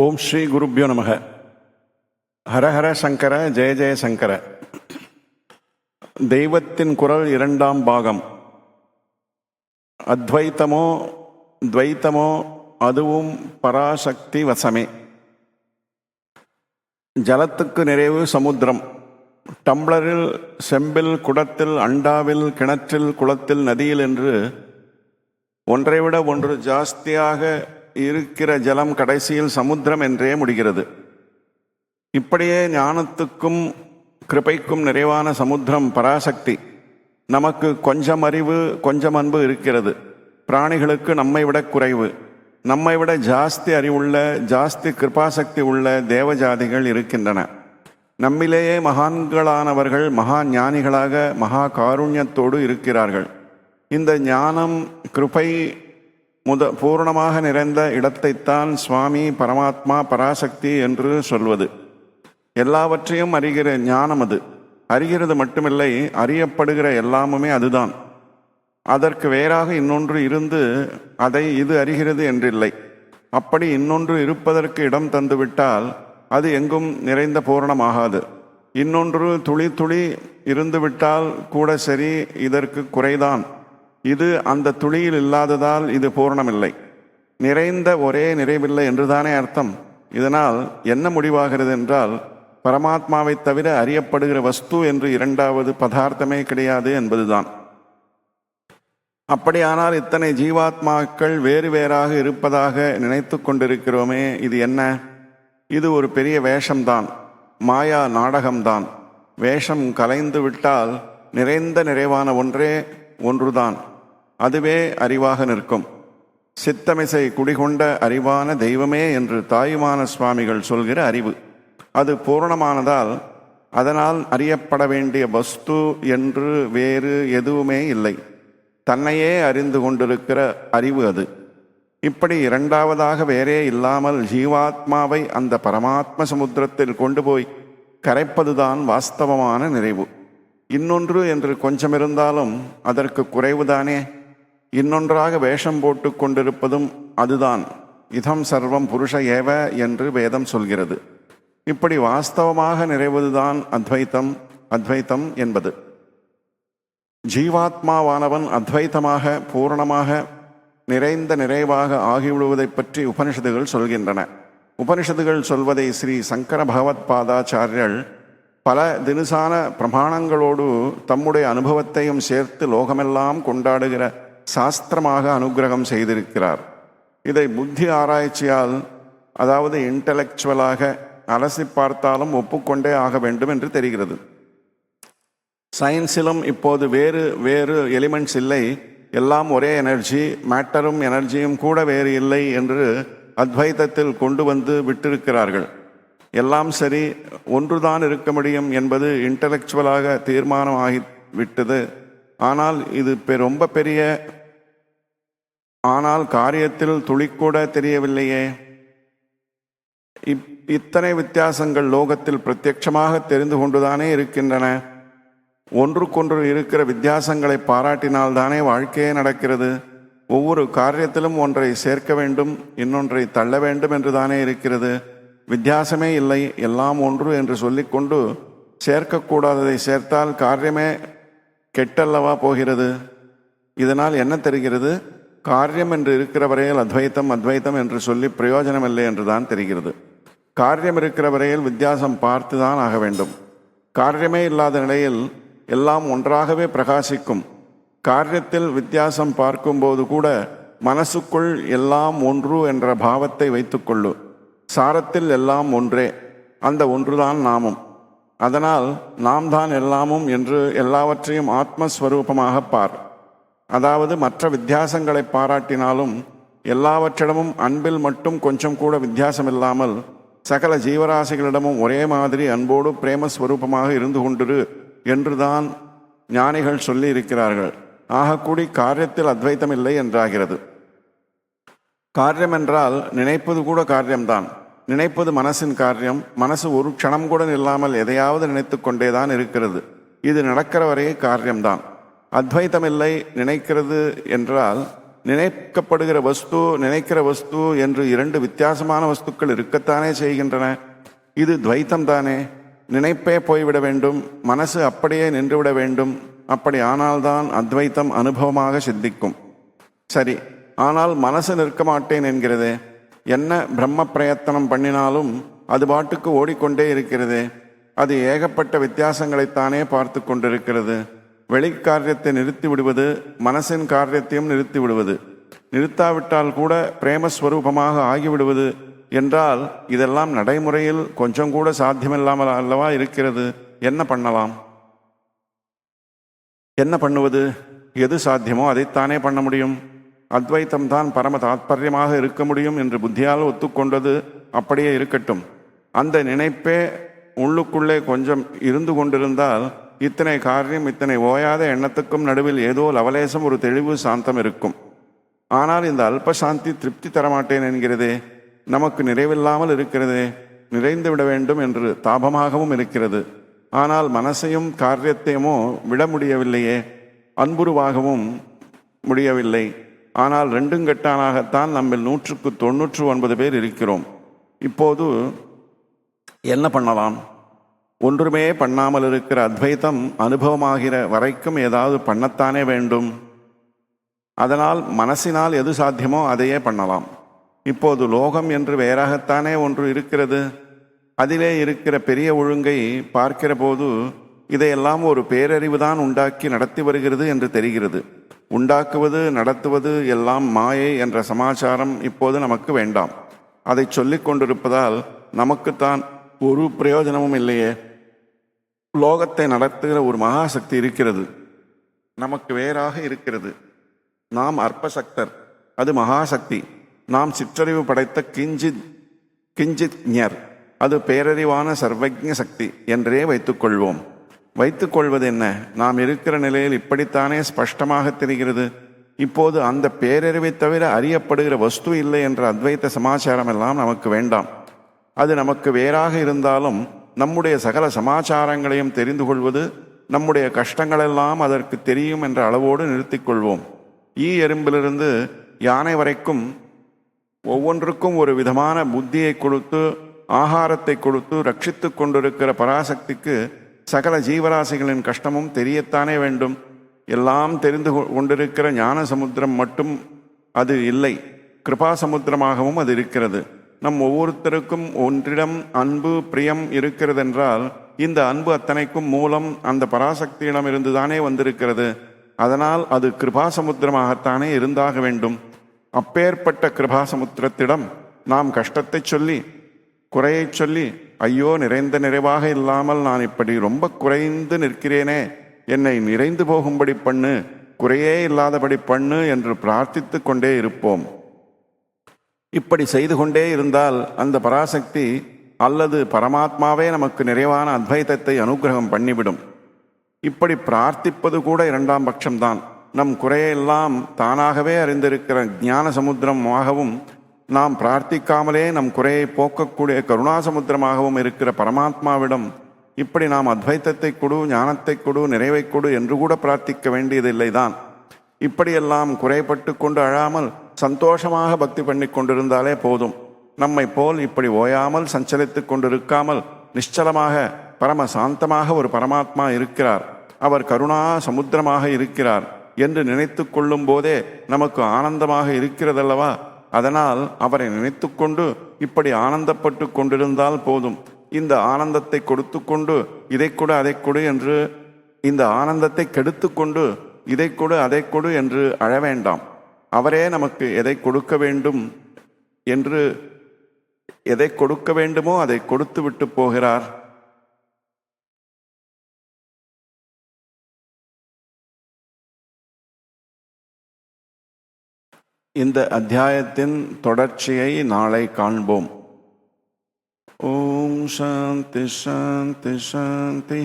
ஓம் ஸ்ரீ குருப்யோ நமக. ஹரஹர சங்கர ஜெய ஜெய சங்கர. தெய்வத்தின் குரல் இரண்டாம் பாகம். அத்வைத்தமோ துவைத்தமோ அதுவும் பராசக்தி வசமே. ஜலத்துக்கு நிறைவு சமுத்திரம். டம்ளரில் செம்பில் குடத்தில் அண்டாவில் கிணற்றில் குளத்தில் நதியில் என்று ஒன்றை விட ஒன்று ஜாஸ்தியாக இருக்கிற ஜலம் கடைசியில் சமுத்திரம் என்றே முடிகிறது. இப்படியே ஞானத்துக்கும் கிருபைக்கும் நிறைவான சமுத்திரம் பராசக்தி. நமக்கு கொஞ்சம் அறிவு கொஞ்சம் அன்பு இருக்கிறது. பிராணிகளுக்கு நம்மை விட குறைவு. நம்மை விட ஜாஸ்தி அறிவுள்ள ஜாஸ்தி கிருபாசக்தி உள்ள தேவஜாதிகள் இருக்கின்றன. நம்மிலேயே மகான்களானவர்கள் மகா ஞானிகளாக மகா காருண்யத்தோடு இருக்கிறார்கள். இந்த ஞானம் கிருபை முத பூர்ணமாக நிறைந்த இடத்தைத்தான் சுவாமி பரமாத்மா பராசக்தி என்று சொல்வது. எல்லாவற்றையும் அறிகிற ஞானம் அது. அறிகிறது மட்டுமில்லை அறியப்படுகிற எல்லாமுமே அதுதான். அதற்கு வேறாக இன்னொன்று இருந்து அதை இது அறிகிறது என்றில்லை. அப்படி இன்னொன்று இருப்பதற்கு இடம் தந்துவிட்டால் அது எங்கும் நிறைந்த பூரணமாகாது. இன்னொன்று துளி துளி இருந்துவிட்டால் கூட சரி இதற்கு குறைதான். இது அந்த துளியில் இல்லாததால் இது பூரணமில்லை. நிறைந்த ஒரே நிறைவில்லை என்றுதானே அர்த்தம். இதனால் என்ன முடிவாகிறது என்றால் பரமாத்மாவை தவிர அறியப்படுகிற வஸ்து என்று இரண்டாவது பதார்த்தமே கிடையாது என்பதுதான். அப்படியானால் இத்தனை ஜீவாத்மாக்கள் வேறு வேறாக இருப்பதாக நினைத்து கொண்டிருக்கிறோமே இது என்ன? இது ஒரு பெரிய வேஷம்தான். மாயா நாடகம்தான். வேஷம் கலைந்து விட்டால் நிறைந்த நிறைவான ஒன்றே ஒன்றுதான். அதுவே அறிவாக நிற்கும். சித்தமிசை குடிகொண்ட அறிவான தெய்வமே என்று தாயுமான சுவாமிகள் சொல்கிற அறிவு. அது பூரணமானதால் அதனால் அறியப்பட வேண்டிய வஸ்து என்று வேறு எதுவுமே இல்லை. தன்னையே அறிந்து கொண்டிருக்கிற அறிவு அது. இப்படி இரண்டாவதாக வேறே இல்லாமல் ஜீவாத்மாவை அந்த பரமாத்ம சமுத்திரத்தில் கொண்டு போய் கரைப்பதுதான் வாஸ்தவமான நிறைவு. இன்னொன்று என்று கொஞ்சம் இருந்தாலும் அதற்கு குறைவுதானே? இன்னொன்றாக வேஷம் போட்டு கொண்டிருப்பதும் அதுதான். இதம் சர்வம் புருஷ ஏவ என்று வேதம் சொல்கிறது. இப்படி வாஸ்தவமாக நிறைவதுதான் அத்வைத்தம் அத்வைத்தம் என்பது. ஜீவாத்மாவானவன் அத்வைத்தமாக பூரணமாக நிறைந்த நிறைவாக ஆகிவிடுவதை பற்றி உபனிஷதுகள் சொல்கின்றன. உபனிஷதுகள் சொல்வதை ஸ்ரீ சங்கர பகவத் பாதாச்சாரியர்கள் பல தினுசான பிரமாணங்களோடு தம்முடைய அனுபவத்தையும் சேர்த்து லோகமெல்லாம் கொண்டாடுகிற சாஸ்திரமாக அனுகிரகம் செய்திருக்கிறார். இதை புத்தி ஆராய்ச்சியால் அதாவது இன்டலெக்சுவலாக அலசி பார்த்தாலும் ஒப்புக்கொண்டே ஆக வேண்டும் என்று தெரிகிறது. சயின்ஸிலும் இப்போது வேறு வேறு எலிமெண்ட்ஸ் இல்லை. எல்லாம் ஒரே எனர்ஜி மேட்டரும் எனர்ஜியும் கூட வேறு இல்லை என்று அத்வைதத்தில் கொண்டு வந்து விட்டிருக்கிறார்கள். எல்லாம் சரி ஒன்றுதான் இருக்க முடியும் என்பது இன்டலெக்சுவலாக தீர்மானமாகி விட்டது. ஆனால் இது ரொம்ப பெரிய ஆனால் காரியத்தில் துளிக்கூட தெரியவில்லையே. இப் இத்தனை வித்தியாசங்கள் லோகத்தில் பிரத்யட்சமாக தெரிந்து கொண்டுதானே இருக்கின்றன. ஒன்றுக்கொன்று இருக்கிற வித்தியாசங்களை பாராட்டினால்தானே வாழ்க்கையே நடக்கிறது. ஒவ்வொரு காரியத்திலும் ஒன்றை சேர்க்க வேண்டும் இன்னொன்றை தள்ள வேண்டும் என்று தானே இருக்கிறது. வித்தியாசமே இல்லை எல்லாம் ஒன்று என்று சொல்லிக்கொண்டு சேர்க்கக்கூடாததை சேர்த்தால் காரியமே கெட்டல்லவா போகிறது? இதனால் என்ன தெரிகிறது? காரியம் என்று இருக்கிற வரையில் அத்வைத்தம் அத்வைத்தம் என்று சொல்லி பிரயோஜனம் இல்லை என்று தான் தெரிகிறது. காரியம் இருக்கிற வரையில் வித்தியாசம் பார்த்து தான் ஆக வேண்டும். காரியமே இல்லாத நிலையில் எல்லாம் ஒன்றாகவே பிரகாசிக்கும். காரியத்தில் வித்தியாசம் பார்க்கும்போது கூட மனசுக்குள் எல்லாம் ஒன்று என்ற பாவத்தை வைத்துக்கொள்ளு. சாரத்தில் எல்லாம் ஒன்றே. அந்த ஒன்றுதான் நாமும். அதனால் நாம் தான் எல்லாமும் என்று எல்லாவற்றையும் ஆத்மஸ்வரூபமாக பார். அதாவது மற்ற வித்தியாசங்களை பாராட்டினாலும் எல்லாவற்றிடமும் அன்பில் மட்டும் கொஞ்சம் கூட வித்தியாசம் இல்லாமல் சகல ஜீவராசிகளிடமும் ஒரே மாதிரி அன்போடு பிரேமஸ்வரூபமாக இருந்து கொண்டிரு என்றுதான் ஞானிகள் சொல்லி இருக்கிறார்கள் ஆகக்கூடி காரியத்தில் அத்வைத்தம் இல்லை என்றாகிறது. காரியம் என்றால் நினைப்பது கூட காரியம்தான். நினைப்பது மனசின் காரியம். மனசு ஒரு க்ஷணம் கூட இல்லாமல் எதையாவது நினைத்து கொண்டேதான் இருக்கிறது. இது நடக்கிற வரையே காரியம்தான். அத்வைத்தம் இல்லை நினைக்கிறது என்றால் நினைக்கப்படுகிற வஸ்து நினைக்கிற வஸ்து என்று இரண்டு வித்தியாசமான வஸ்துக்கள் இருக்கத்தானே செய்கின்றன. இது துவைத்தம் தானே நினைப்பே போய்விட வேண்டும். மனசு அப்படியே நின்றுவிட வேண்டும். அப்படி ஆனால்தான் அத்வைத்தம் அனுபவமாக சித்திக்கும். சரி ஆனால் மனசு நிற்க மாட்டேன் என்கிறதே? என்ன பிரம்ம பிரயத்தனம் பண்ணினாலும் அது பாட்டுக்கு ஓடிக்கொண்டே இருக்கிறதே. அது ஏகப்பட்ட வித்தியாசங்களைத்தானே பார்த்து கொண்டிருக்கிறது. வெளிக்காரியத்தை நிறுத்தி விடுவது மனசின் காரியத்தையும் நிறுத்தி விடுவது. நிறுத்தாவிட்டால் கூட பிரேமஸ்வரூபமாக ஆகிவிடுவது என்றால் இதெல்லாம் நடைமுறையில் கொஞ்சம் கூட சாத்தியமில்லாமல் அல்லவா இருக்கிறது. என்ன பண்ணலாம்? என்ன பண்ணுவது? எது சாத்தியமோ அதைத்தானே பண்ண முடியும். அத்வைத்தம் தான் பரம தாத்பரியமாக இருக்க முடியும் என்று புத்தியால் ஒத்துக்கொண்டது அப்படியே இருக்கட்டும். அந்த நினைப்பே உள்ளுக்குள்ளே கொஞ்சம் இருந்து கொண்டிருந்தால் இத்தனை காரியம் இத்தனை ஓயாத எண்ணத்துக்கும் நடுவில் ஏதோ லவலேசம் ஒரு தெளிவு சாந்தம் இருக்கும். ஆனால் இந்த அல்ப சாந்தி திருப்தி தரமாட்டேன் என்கிறதே நமக்கு நிறைவில்லாமல் இருக்கிறதே நிறைந்து விட வேண்டும் என்று தாபமாகவும் இருக்கிறது. ஆனால் மனசையும் காரியத்தையுமோ விட முடியவில்லையே அன்புருவாகவும் முடியவில்லை. ஆனால் ரெண்டும் கெட்டானாகத்தான் நம்மில் நூற்றுக்கு தொன்னூற்று ஒன்பது பேர் இருக்கிறோம். இப்போது என்ன பண்ணலாம்? ஒன்றுமே பண்ணாமல் இருக்கிற அத்வைத்தம் அனுபவமாகிற வரைக்கும் ஏதாவது பண்ணத்தானே வேண்டும். அதனால் மனசினால் எது சாத்தியமோ அதையே பண்ணலாம். இப்போது லோகம் என்று வேறாகத்தானே ஒன்று இருக்கிறது. அதிலே இருக்கிற பெரிய ஒழுங்கை பார்க்கிற போது இதையெல்லாம் ஒரு பேரறிவு தான் உண்டாக்கி நடத்தி வருகிறது என்று தெரிகிறது. உண்டாக்குவது நடத்துவது எல்லாம் மாயை என்ற சமாச்சாரம் இப்போது நமக்கு வேண்டாம். அதை சொல்லிக் கொண்டிருப்பதால் நமக்குத்தான் ஒரு பிரயோஜனமும் இல்லையே. லோகத்தை நடத்துகிற ஒரு மகாசக்தி இருக்கிறது. நமக்கு வேறாக இருக்கிறது. நாம் அற்பசக்தர். அது மகாசக்தி. நாம் சிற்றறிவு படைத்த கிஞ்சித் கிஞ்சித் ஞர். அது பேரறிவான சர்வஜ சக்தி என்றே வைத்துக்கொள்வோம் வைத்துக்கொள்வது என்ன நாம் இருக்கிற நிலையில் இப்படித்தானே ஸ்பஷ்டமாக தெரிகிறது? இப்போது அந்த பேரறிவை தவிர அறியப்படுகிற வஸ்து இல்லை என்ற அத்வைத்த சமாச்சாரம் எல்லாம் நமக்கு வேண்டாம். அது நமக்கு வேறாக இருந்தாலும் நம்முடைய சகல சமாச்சாரங்களையும் தெரிந்து கொள்வது நம்முடைய கஷ்டங்களெல்லாம் அதற்கு தெரியும் என்ற அளவோடு நிறுத்திக் கொள்வோம். ஈ எறும்பிலிருந்து யானை வரைக்கும் ஒவ்வொன்றுக்கும் ஒரு விதமான புத்தியை கொடுத்து ஆகாரத்தை கொடுத்து ரட்சித்து கொண்டிருக்கிற பராசக்திக்கு சகல ஜீவராசிகளின் கஷ்டமும் தெரியத்தானே வேண்டும். எல்லாம் தெரிந்து கொண்டிருக்கிற ஞான சமுத்திரம் மட்டும் அது இல்லை. கிருபா சமுத்திரமாகவும் அது இருக்கிறது. நம் ஒவ்வொருத்தருக்கும் ஒன்றிடம் அன்பு பிரியம் இருக்கிறதென்றால் இந்த அன்பு அத்தனைக்கும் மூலம் அந்த பராசக்தியிடம் இருந்துதானே வந்திருக்கிறது. அதனால் அது கிருபா சமுத்திரமாகத்தானே இருந்தாக வேண்டும். அப்பேற்பட்ட கிருபா சமுத்திரத்திடம் நாம் கஷ்டத்தை சொல்லி குறையைச் சொல்லி ஐயோ நிறைந்த நிறைவாக இல்லாமல் நான் இப்படி ரொம்ப குறைந்து நிற்கிறேனே என்னை நிறைந்து போகும்படி பண்ணு குறையே இல்லாதபடி பண்ணு என்று பிரார்த்தித்து கொண்டே இருப்போம். இப்படி செய்து கொண்டே இருந்தால் அந்த பராசக்தி அல்லது பரமாத்மாவே நமக்கு நிறைவான அத்வைதத்தை அனுக்கிரகம் பண்ணிவிடும். இப்படி பிரார்த்திப்பது கூட இரண்டாம் பட்சம்தான். நம் குறையெல்லாம் தானாகவே அறிந்திருக்கிற ஞான சமுத்திரமாகவும் நாம் பிரார்த்திக்காமலே நம் குறையை போக்கக்கூடிய கருணா சமுத்திரமாகவும் இருக்கிற பரமாத்மாவிடம் இப்படி நாம் அத்வைத்தத்தை கொடு ஞானத்தை கொடு நிறைவை கொடு என்று கூட பிரார்த்திக்க வேண்டியதில்லைதான் இப்படியெல்லாம் குறைப்பட்டு கொண்டு அழாமல் சந்தோஷமாக பக்தி பண்ணி கொண்டிருந்தாலே போதும். நம்மை போல் இப்படி ஓயாமல் சஞ்சலித்து கொண்டிருக்காமல் நிச்சலமாக பரம சாந்தமாக ஒரு பரமாத்மா இருக்கிறார். அவர் கருணா சமுத்திரமாக இருக்கிறார் என்று நினைத்து கொள்ளும் போதே நமக்கு ஆனந்தமாக இருக்கிறதல்லவா? அதனால் அவரை நினைத்துக்கொண்டு இப்படி ஆனந்தப்பட்டு கொண்டிருந்தால் போதும். இந்த ஆனந்தத்தை கொடுத்து கொண்டு இதை கொடு அதை கொடு என்று இந்த ஆனந்தத்தை கெடுத்து கொண்டு இதை கொடு அதை கொடு என்று அழ வேண்டாம். அவரே நமக்கு எதை கொடுக்க வேண்டும் என்று எதை கொடுக்க வேண்டுமோ அதை கொடுத்து விட்டு போகிறார். இந்த அத்தியாயத்தின் தொடர்ச்சியை நாளை காண்போம். ஓம் சாந்தி சாந்தி சாந்தி.